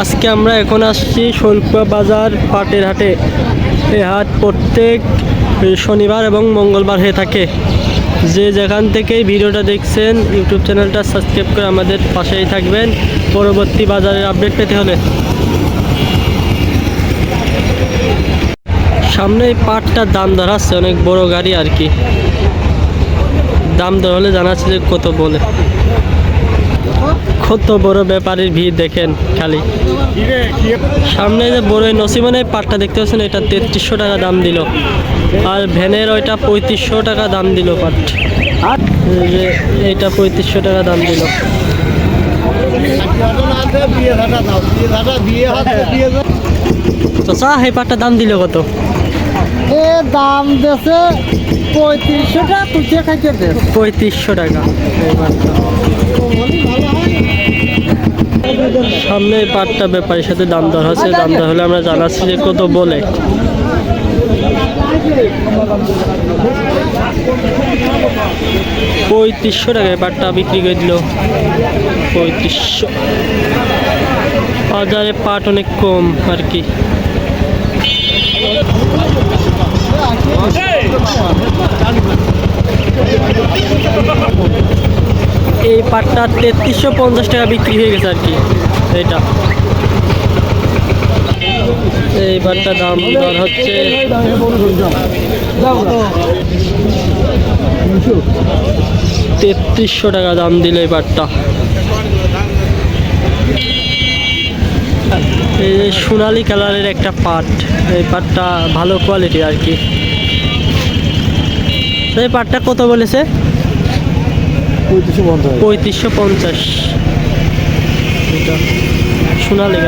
আজকে আমরা এখন আসছি শোলকুয়া বাজার পাটের হাটে। এই হাট প্রত্যেক শনিবার এবং মঙ্গলবার হয়ে থাকে। যে যেখান থেকে ভিডিওটা দেখছেন, ইউটিউব চ্যানেলটা সাবস্ক্রাইব করে আমাদের পাশেই থাকবেন। পরবর্তী বাজারের আপডেট পেতে হলে। সামনে এই পাটটার দাম ধরাচ্ছে অনেক বড় গাড়ি আর কি। দাম দর হলে জানাচ্ছে যে কত বলে। কত বড় ব্যাপারীর ভিড় দেখেন খালি। সামনে যে বড় নসিমানের পাটটা দেখতে পাচ্ছেন এটা তেত্রিশশো টাকা দাম দিল। আর ভ্যানের ওইটা পঁয়ত্রিশশো টাকা দাম দিল পাট। এইটা পঁয়ত্রিশশো টাকা দাম দিল। এই পাটটা দাম দিল কত? এ দাম পঁয়ত্রিশশো টাকা তুই খাইতে দে। পঁয়ত্রিশশো টাকা। এই পাটটা। সামনে পাটটা ব্যাপারীর সাথে দাম দর হচ্ছে, দাম দর হলে আমরা জানাচ্ছি যে কত বলে। পঁয়ত্রিশশো টাকায় পাটটা বিক্রি করে দিল। পঁয়ত্রিশশো। বাজারে পাট অনেক কম আর কি। এই তেত্রিশশো পঞ্চাশ টাকা বিক্রি হয়ে গেছে আর কি। এইটা। এই দাম হচ্ছে। তেত্রিশশো টাকা দাম দিল এই পাটটা এই যে সোনালি কালারের একটা পাট, এই পাটটা ভালো কোয়ালিটি আর কি। এই পাটটা কত বলেছে? পঁয়ত্রিশশো পঞ্চাশ। সোনালি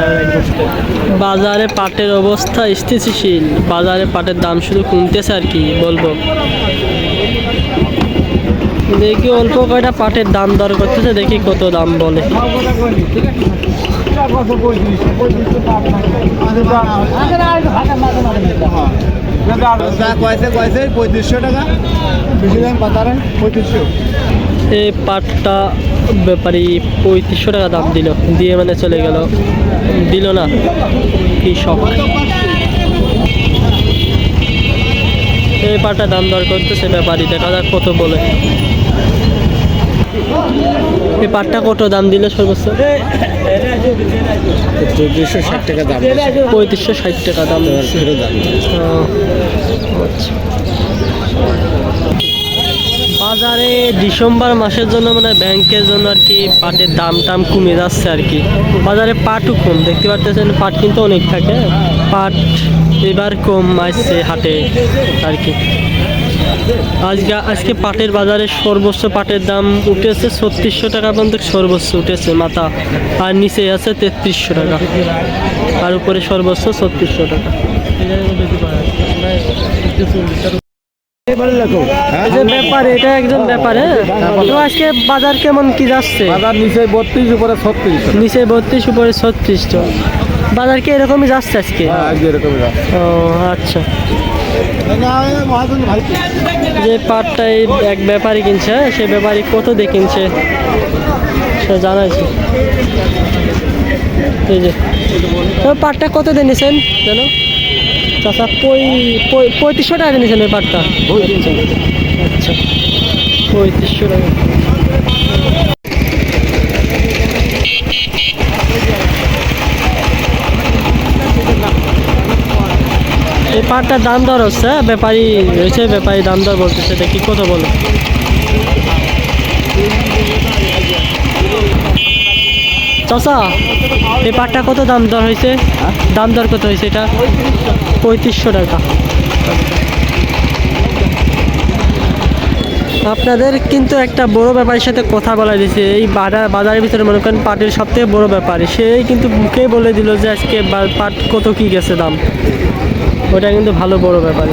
বাজারে পাটের অবস্থা স্থিতিশীল। বাজারে পাটের দাম শুধু কমতেছে আর কি বলব। দেখি অল্প কয়টা পাটের দাম দর করতেছে দেখি কত দাম বলে। পঁয়ত্রিশশো টাকা। বেশি দাম বাজারে পঁয়ত্রিশশো। এই পাটটা ব্যাপারী পঁয়ত্রিশশো টাকা দাম দিল। দিয়ে মানে চলে গেল। দিল না। কৃষক এই পাটটা দাম দর করতেছে ব্যাপারী। দেখা যাক কত বলে। এই পাটটা কত দাম দিল সর্বোচ্চ? চৌত্রিশশো ষাট টাকা দাম পঁয়ত্রিশশো ষাট টাকা দাম দাম আচ্ছা। বাজারে ডিসেম্বর মাসের জন্য মানে ব্যাংকের জন্য আর কি পাটের দাম টাম কমে যাচ্ছে আর কি। বাজারে পাটও কম, দেখতে পারতেছেন পাট কিন্তু অনেক থাকে। পাট এবার কম আসছে হাটে আর কি। আজকে আজকে পাটের বাজারে সর্বোচ্চ পাটের দাম উঠেছে ছত্রিশশো টাকা পর্যন্ত, সর্বোচ্চ উঠেছে মাথা। আর নিচে আছে তেত্রিশশো টাকা। আর উপরে সর্বোচ্চ ছত্রিশশো টাকা। ব্যাপার এটা একজন ব্যাপার হ্যাঁ? তো আজকে বাজার কেমন কি যাচ্ছে? বাজার নিচে বত্রিশ উপরে ছত্রিশ। নিচে বত্রিশ উপরে ছত্রিশ তো। বাজার কি এরকমই যাচ্ছে আজকে? ও আচ্ছা। যে পাটটা এই এক ব্যাপারী কিনছে হ্যাঁ, সে ব্যাপারী কত দিয়ে কিনছে সে জানাইছে এই যে। পাটটা কত দিয়ে নিছেন যেন চাচা পঁয়ত্রিশশো টাকা নিয়েছেন ওই পাটটা। আচ্ছা পঁয়ত্রিশশো টাকা। এই পাটটার দাম দর হচ্ছে ব্যাপারী হয়েছে ব্যাপারী দাম দর বলতেছে, দেখি কথা বলো। চাচা কত দাম দর হয়েছে দাম দর কত হয়েছে এটা? পঁয়ত্রিশশো টাকা। আপনাদের কিন্তু একটা বড় ব্যাপারের সাথে কথা বলা দিয়েছে। এই বাজার, বাজারের ভিতরে মনে করেন পাটের সব থেকে বড় ব্যাপারী। সেই কিন্তু মুখে বলে দিল যে আজকে পাট কত কি গেছে দাম। ওটা কিন্তু ভালো বড় ব্যাপার।